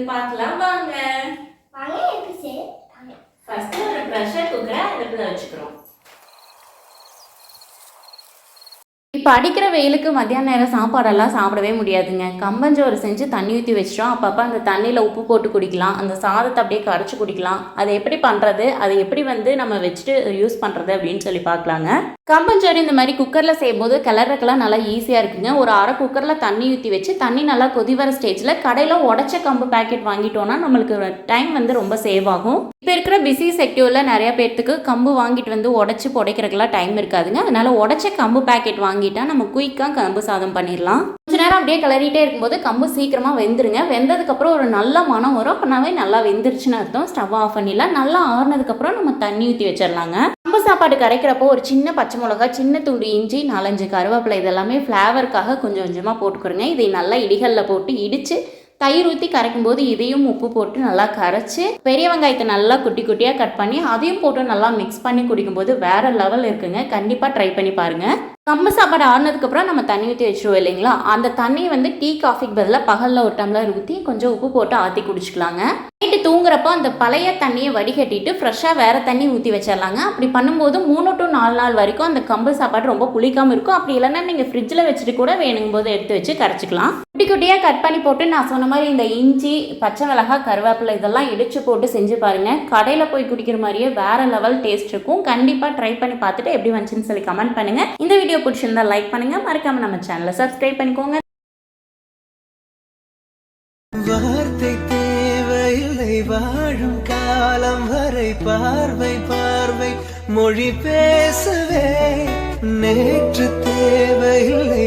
இருக்குன்னு பார்க்கலாம் வாங்க. ஃபர்ஸ்ட் ஒரு ப்ரெஷர் குக்கரை அடுப்புல வச்சுக்கிறோம். இப்போ அடிக்கிற வெயிலுக்கு மத்தியான நேரம் சாப்பாடெல்லாம் சாப்பிடவே முடியாதுங்க. கம்பஞ்சோறு செஞ்சு தண்ணி ஊற்றி வச்சிட்டோம். அப்பப்போ அந்த தண்ணியில் உப்பு போட்டு குடிக்கலாம். அந்த சாதத்தை அப்படியே கரைச்சி குடிக்கலாம். அதை எப்படி பண்ணுறது அதை எப்படி வந்து நம்ம வச்சுட்டு யூஸ் பண்ணுறது அப்படின்னு சொல்லி பார்க்கலாங்க. கம்பஞ்சோறு இந்த மாதிரி குக்கரில் செய்யும்போது கிளறக்கெல்லாம் நல்லா ஈஸியாக இருக்குங்க. ஒரு அரை குக்கரில் தண்ணி ஊற்றி வச்சு தண்ணி நல்லா கொதி வர ஸ்டேஜில் கடையில் உடச்ச கம்பு பேக்கெட் வாங்கிட்டோம்னா நம்மளுக்கு டைம் வந்து ரொம்ப சேவ் ஆகும். இப்போ இருக்கிற பிஸி செக்யூரில் நிறைய பேர்த்துக்கு கம்பு வாங்கிட்டு வந்து உடச்சி புடைக்கிறதுக்கெல்லாம் டைம் இருக்காதுங்க. அதனால உடச்ச கம்பு பேக்கெட் வாங்கிட்டா நம்ம குயிக்காக கம்பு சாதம் பண்ணிடலாம். கொஞ்ச நேரம் அப்படியே கிளறிட்டே இருக்கும்போது கம்பு சீக்கிரமாக வெந்துருங்க. வெந்ததுக்கப்புறம் ஒரு நல்ல மனம் வரும். அப்படின்னாவே நல்லா வெந்துருச்சுன்னு அர்த்தம். ஸ்டவ் ஆஃப் பண்ணிடலாம். நல்லா ஆறுனதுக்கப்புறம் நம்ம தண்ணி ஊற்றி வச்சிடலாங்க. கம்பு சாப்பாடு கரைக்கிறப்போ ஒரு சின்ன பச்சை மிளகா சின்ன துண்டு இஞ்சி நாலஞ்சு கருவேப்பிலை இதெல்லாமே ஃப்ளேவருக்காக கொஞ்சம் கொஞ்சமாக போட்டுக்கிறோங்க இதை நல்லா இடிகளில் போட்டு இடித்து தயிர் ஊற்றி கரைக்கும் போது இதையும் உப்பு போட்டு நல்லா கரைச்சி பெரிய வெங்காயத்தை நல்லா குட்டி குட்டியாக கட் பண்ணி அதையும் போட்டு நல்லா மிக்ஸ் பண்ணி குடிக்கும்போது வேறு லெவல் இருக்குங்க. கண்டிப்பாக ட்ரை பண்ணி பாருங்கள் கம்பு சாப்பாடு ஆனதுக்கப்புறம் நம்ம தண்ணி ஊற்றி வச்சிருவோம் இல்லைங்களா? அந்த தண்ணியை வந்து டீ காஃபிக்கு பதிலாக பகலில் ஒரு டம்ளர் ஊற்றி கொஞ்சம் உப்பு போட்டு ஆற்றி குடிச்சிக்கலாங்க. நைட்டு தூங்குறப்போ அந்த பழைய தண்ணியை வடிகட்டிட்டு ஃப்ரெஷ்ஷாக வேறு தண்ணி ஊற்றி வச்சிடலாங்க. அப்படி பண்ணும்போது மூணு டு நாலு நாள் வரைக்கும் அந்த கம்பு சாப்பாடு ரொம்ப புளிக்காமல் இருக்கும். அப்படி இல்லைன்னா நீங்கள் ஃப்ரிட்ஜில் வச்சுட்டு கூட வேணுங்கும் போது எடுத்து வச்சு கரைச்சிக்கலாம். குட்டி குட்டியாக கட் பண்ணி போட்டு நான் சொன்ன மாதிரி இந்த இஞ்சி பச்சை மிளகாய் கருவேப்பிலை இதெல்லாம் இடித்து போட்டு செஞ்சு பாருங்கள் கடையில் போய் குடிக்கிற மாதிரியே வேறு லெவல் டேஸ்ட் இருக்கும். கண்டிப்பாக ட்ரை பண்ணி பார்த்துட்டு எப்படி வந்துச்சுன்னு சொல்லி கமெண்ட் பண்ணுங்கள் இந்த வீடியோ பிடிச்சிருந்தா லைக் பண்ணுங்கள் மறக்காமல் நம்ம சேனலை சப்ஸ்கிரைப் பண்ணிக்கோங்க. வார்த்தை வாழும் காலம் வரை பார்வை பார்வை மொழி பேசவே நேற்று தேவையில்லை